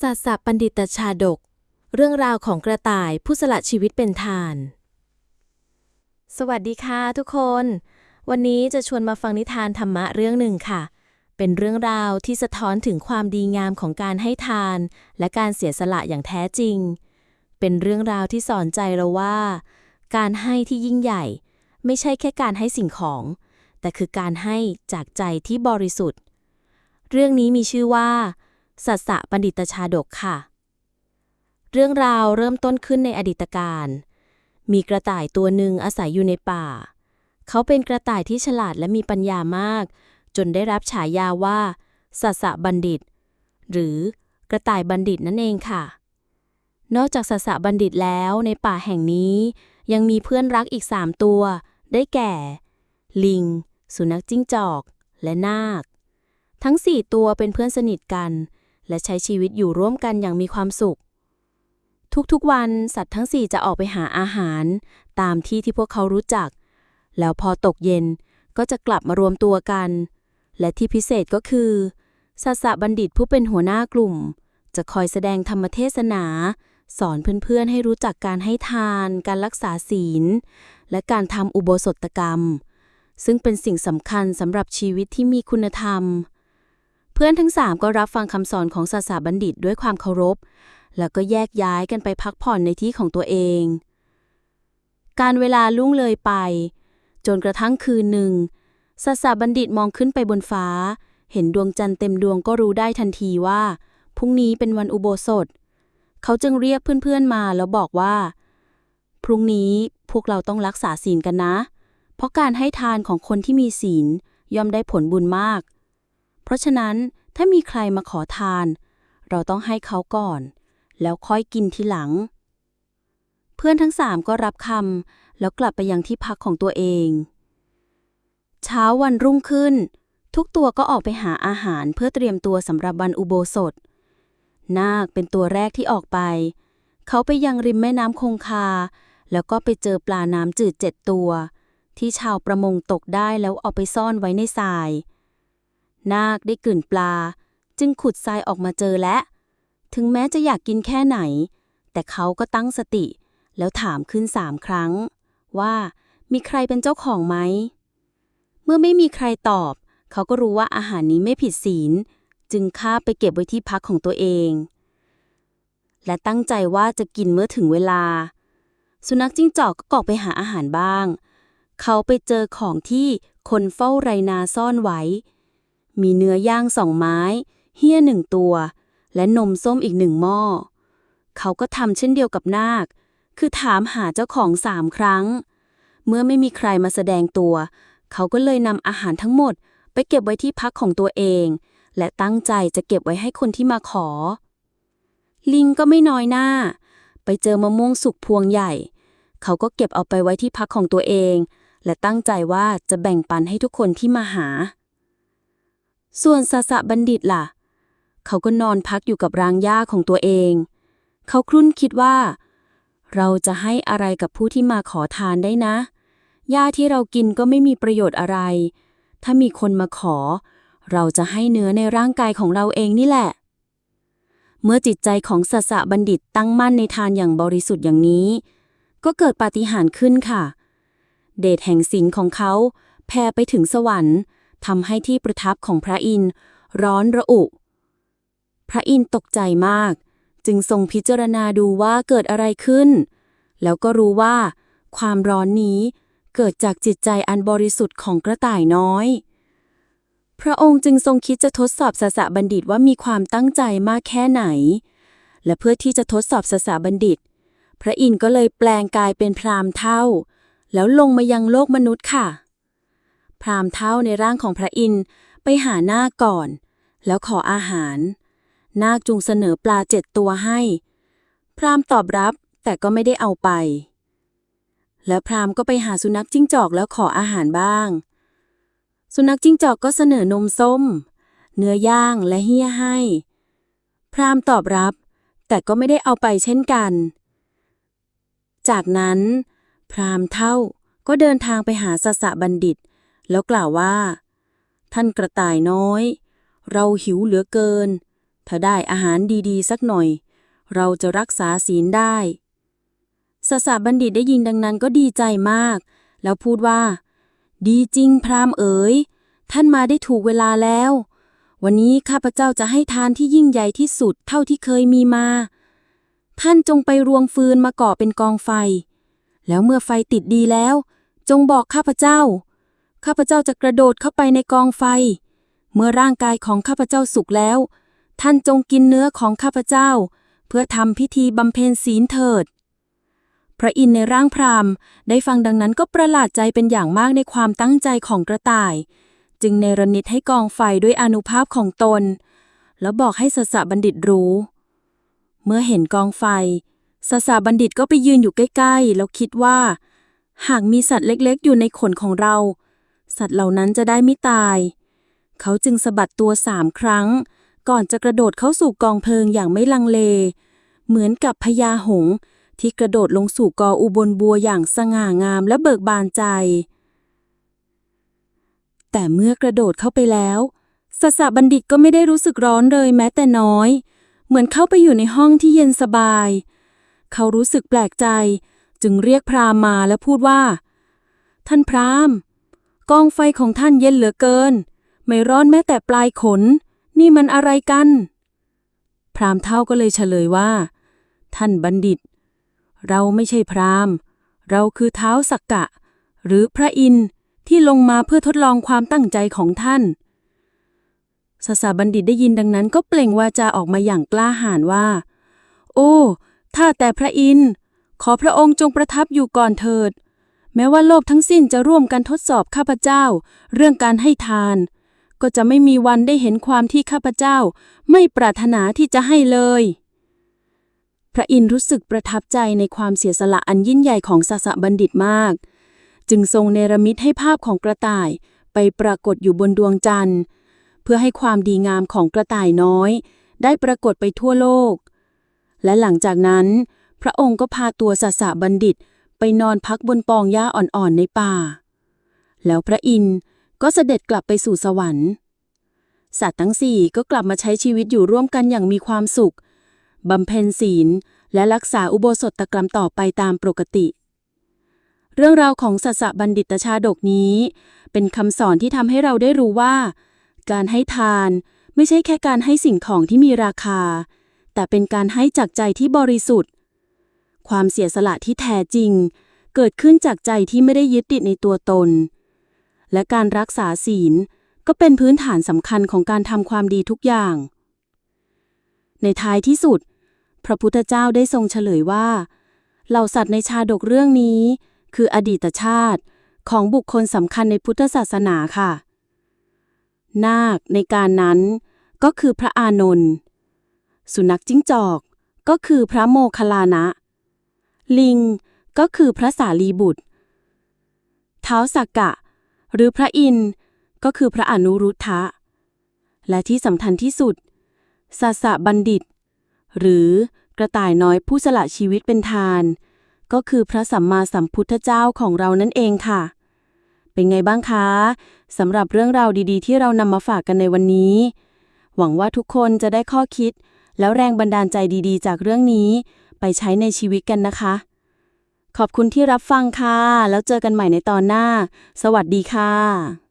สัสะปันดิตชาดก เรื่องราวของกระต่ายผู้สละชีวิตเป็นทาน สวัสดีค่ะทุกคน วันนี้จะชวนมาฟังนิทานธรรมะเรื่องหนึ่งค่ะ เป็นเรื่องราวที่สะท้อนถึงความดีงามของการให้ทาน และการเสียสละอย่างแท้จริง เป็นเรื่องราวที่สอนใจเราว่า การให้ที่ยิ่งใหญ่ ไม่ใช่แค่การให้สิ่งของ แต่คือการให้จากใจที่บริสุทธิ์ เรื่องนี้มีชื่อว่า สัสสะปันดิตชาดกค่ะ เรื่องราวเริ่มต้นขึ้นในอดีตการ มีกระต่ายตัวหนึ่งอาศัยอยู่ในป่า เขาเป็นกระต่ายที่ฉลาดและมีปัญญามาก จนได้รับฉายาว่าสัสสะบัณฑิต หรือกระต่ายบัณฑิตนั่นเองค่ะ นอกจากสัสสะบัณฑิตแล้วในป่าแห่งนี้ ยังมีเพื่อนรักอีกสามตัว ได้แก่ ลิง สุนัขจิ้งจอก และนาค ทั้งสี่ตัวเป็นเพื่อนสนิทกัน และใช้ชีวิตอยู่ร่วมกันอย่างมีความสุข ทุกๆวันสัตว์ทั้งสี่จะออกไปหาอาหาร ตามที่ที่พวกเขารู้จัก แล้วพอตกเย็นก็จะกลับมารวมตัวกัน และที่พิเศษก็คือสัสะบัณฑิตผู้เป็นหัวหน้ากลุ่ม จะคอยแสดงธรรมเทศนา สอนเพื่อนๆให้รู้จักการให้ทาน การรักษาศีล และการทำอุโบสถกรรม ซึ่งเป็นสิ่งสำคัญสำหรับชีวิตที่มีคุณธรรม เพื่อนทั้งสามก็รับฟังคำสอนของศาสาบัณฑิตด้วยความเคารพ แล้วก็แยกย้ายกันไปพักผ่อนในที่ของตัวเอง การเวลาล่วงเลยไป จนกระทั่งคืนหนึ่งศาสาบัณฑิตมองขึ้นไปบนฟ้า เห็นดวงจันทร์เต็มดวงก็รู้ได้ทันทีว่าพรุ่งนี้เป็นวันอุโบสถ เขาจึงเรียกเพื่อนๆมาแล้วบอกว่า พรุ่งนี้พวกเราต้องรักษาศีลกันนะ เพราะการให้ทานของคนที่มีศีลย่อมได้ผลบุญมาก เพราะฉะนั้นถ้ามีใครมาขอทาน เราต้องให้เขาก่อน แล้วค่อยกินทีหลัง เพื่อนทั้งสามก็รับคำแล้วกลับไปยังที่พักของตัวเอง เช้าวันรุ่งขึ้น ทุกตัวก็ออกไปหาอาหารเพื่อเตรียมตัวสำหรับวันอุโบสถ นาคเป็นตัวแรกที่ออกไป เขาไปยังริมแม่น้ำคงคา แล้วก็ไปเจอปลาน้ำจืดเจ็ดตัว ที่ชาวประมงตกได้แล้วเอาไปซ่อนไว้ในทราย นาคได้กลิ่นปลา จึงขุดทรายออกมาเจอและถึงแม้จะอยากกินแค่ไหน แต่เขาก็ตั้งสติ แล้วถามขึ้นสามครั้ง ว่ามีใครเป็นเจ้าของไหม เมื่อไม่มีใครตอบ เขาก็รู้ว่าอาหารนี้ไม่ผิดศีล จึงคาบไปเก็บไว้ที่พักของตัวเอง และตั้งใจว่าจะกินเมื่อถึงเวลา สุนัขจิ้งจอกก็ออกไปหาอาหารบ้าง เขาไปเจอของที่คนเฝ้าไรนาซ่อนไว้ มีเนื้อย่างสองไม้ เฮี้ยหนึ่งตัว และนมส้มอีกหนึ่งหม้อ เขาก็ทำเช่นเดียวกับนาค คือถามหาเจ้าของสามครั้ง เมื่อไม่มีใครมาแสดงตัว เขาก็เลยนำอาหารทั้งหมด ไปเก็บไว้ที่พักของตัวเอง และตั้งใจจะเก็บไว้ให้คนที่มาขอ ลิงก็ไม่น้อยหน้า ไปเจอมะม่วงสุกพวงใหญ่ เขาก็เก็บเอาไปไว้ที่พักของตัวเอง และตั้งใจว่าจะแบ่งปันให้ทุกคนที่มาหา ส่วนสสะบัณฑิตล่ะ เขาก็นอนพักอยู่กับรางหญ้าของตัวเอง เขาครุ่นคิดว่า เราจะให้อะไรกับผู้ที่มาขอทานได้นะ หญ้าที่เรากินก็ไม่มีประโยชน์อะไร ถ้ามีคนมาขอ เราจะให้เนื้อในร่างกายของเราเองนี่แหละ เมื่อจิตใจของสสะบัณฑิตตั้งมั่นในทานอย่างบริสุทธิ์อย่างนี้ ก็เกิดปาฏิหาริย์ขึ้นค่ะ เดชแห่งศีลของเขาแผ่ไปถึงสวรรค์ ทำให้ที่ประทับของพระอินทร์ร้อนระอุ พระอินทร์ตกใจมาก จึงทรงพิจารณาดูว่าเกิดอะไรขึ้น แล้วก็รู้ว่า ความร้อนนี้เกิดจากจิตใจอันบริสุทธิ์ของกระต่ายน้อย พระองค์จึงทรงคิดจะทดสอบสสะบัณฑิตว่ามีความตั้งใจมากแค่ไหน และเพื่อที่จะทดสอบสสะบัณฑิต พระอินทร์ก็เลยแปลงกายเป็นพราหมณ์เท่า แล้วลงมายังโลกมนุษย์ค่ะ พรามเท่าในร่างของพระอินทร์ไปหานาคก่อน แล้วขออาหาร นาคจูงเสนอปลาเจ็ดตัวให้ พรามตอบรับแต่ก็ไม่ได้เอาไป แล้วพรามก็ไปหาสุนัขจิ้งจอกแล้วขออาหารบ้าง สุนัขจิ้งจอกก็เสนอนมส้ม เนื้อย่างและเฮี้ยให้ พรามตอบรับ แต่ก็ไม่ได้เอาไปเช่นกัน จากนั้น พรามเท่าก็เดินทางไปหาสสะบัณฑิต แล้วกล่าวว่า ท่านกระต่ายน้อย เราหิวเหลือเกิน ถ้าได้อาหารดีๆ สักหน่อย เราจะรักษาศีลได้สสะบัณฑิตได้ยินดังนั้นก็ดีใจมาก แล้วพูดว่า ดีจริงพราหมณ์เอ๋ย ท่านมาได้ถูกเวลาแล้ว วันนี้ข้าพเจ้าจะให้ทานที่ยิ่งใหญ่ที่สุดเท่าที่เคยมีมา ท่านจงไปรวงฟืนมาก่อเป็นกองไฟ แล้วเมื่อไฟติดดีแล้ว จงบอกข้าพเจ้า ข้าพเจ้าจะกระโดดเข้าไปในกองไฟ เมื่อร่างกายของข้าพเจ้าสุกแล้ว ท่านจงกินเนื้อของข้าพเจ้า เพื่อทำพิธีบำเพ็ญศีลเถิด พระอินทร์ในร่างพราหมณ์ได้ฟังดังนั้นก็ประหลาดใจเป็นอย่างมากในความตั้งใจของกระต่าย จึงเนรมิตให้กองไฟด้วยอนุภาพของตน แล้วบอกให้สสะบัณฑิตรู้ เมื่อเห็นกองไฟสสะบัณฑิตก็ไปยืนอยู่ใกล้ ๆ แล้วคิดว่า หากมีสัตว์เล็กๆ อยู่ในขนของเรา สัตว์เหล่านั้นจะได้ไม่ตาย เขาจึงสะบัดตัวสามครั้ง ก่อนจะกระโดดเข้าสู่กองเพลิงอย่างไม่ลังเล เหมือนกับพญาหงส์ที่กระโดดลงสู่กออุบลบัวอย่างสง่างามและเบิกบานใจ แต่เมื่อกระโดดเข้าไปแล้วสสะบัณฑิตก็ไม่ได้รู้สึกร้อนเลยแม้แต่น้อย เหมือนเข้าไปอยู่ในห้องที่เย็นสบาย เขารู้สึกแปลกใจ จึงเรียกพรามมาและพูดว่า ท่านพรามณ กองไฟของท่านเย็นเหลือเกิน ไม่ร้อนแม้แต่ปลายขน นี่มันอะไรกัน พรามเท่าก็เลยเฉลยว่า ท่านบัณฑิต เราไม่ใช่พรามเราคือเท้าสักกะ หรือพระอินทร์ที่ลงมาเพื่อทดลองความตั้งใจของท่านสสาบัณฑิตได้ยินดังนั้นก็เปล่งวาจาออกมาอย่างกล้าหาญว่า โอ้ ถ้าแต่พระอินทร์ขอพระองค์จงประทับอยู่ก่อนเถิด แม้ว่าโลกทั้งสิ้นจะร่วมกันทดสอบข้าพเจ้า เรื่องการให้ทาน ก็จะไม่มีวันได้เห็นความที่ข้าพเจ้า ไม่ปรารถนาที่จะให้เลย พระอินทร์รู้สึกประทับใจในความเสียสละอันยิ่งใหญ่ของสสะบัณฑิตมาก จึงทรงเนรมิตให้ภาพของกระต่ายไปปรากฏอยู่บนดวงจันทร์ เพื่อให้ความดีงามของกระต่ายน้อย ได้ปรากฏไปทั่วโลก และหลังจากนั้น พระองค์ก็พาตัวสสะบัณฑิต ไปนอนพักบนปองหญ้าอ่อนๆในป่า แล้วพระอินทร์ก็เสด็จกลับไปสู่สวรรค์ สัตว์ทั้งสี่ก็กลับมาใช้ชีวิตอยู่ร่วมกันอย่างมีความสุข บำเพ็ญศีลและรักษาอุโบสถตกรรมต่อไปตามปกติ เรื่องราวของสัสะบัณฑิตชาดกนี้ เป็นคำสอนที่ทำให้เราได้รู้ว่า การให้ทานไม่ใช่แค่การให้สิ่งของที่มีราคา แต่เป็นการให้จากใจที่บริสุทธิ์ ความเสียสละที่แท้จริง เกิดขึ้นจากใจที่ไม่ได้ยึดติดในตัวตน และการรักษาศีลก็เป็นพื้นฐานสำคัญของการทำความดีทุกอย่าง ในท้ายที่สุด พระพุทธเจ้าได้ทรงเฉลยว่า เหล่าสัตว์ในชาดกเรื่องนี้ คืออดีตชาติของบุคคลสำคัญในพุทธศาสนาค่ะ นาคในการนั้นก็คือพระอานนท์ สุนัขจิ้งจอกก็คือพระโมคคัลลานะ ลิง ก็คือพระสารีบุตร เท้าสักกะ หรือพระอินทร์ก็คือพระอนุรุทธะ และที่สำคัญที่สุดสาสะบัณฑิต หรือกระต่ายน้อยผู้สละชีวิตเป็นทาน ก็คือพระสัมมาสัมพุทธเจ้าของเรานั่นเองค่ะ เป็นไงบ้างคะสำหรับเรื่องราวดีๆ ที่เรานำมาฝากกันในวันนี้ หวังว่าทุกคนจะได้ข้อคิด แล้วแรงบันดาลใจดีๆ จากเรื่องนี้ ไปใช้ในชีวิตกันนะคะ ขอบคุณที่รับฟังค่ะ แล้วเจอกันใหม่ในตอนหน้า สวัสดีค่ะ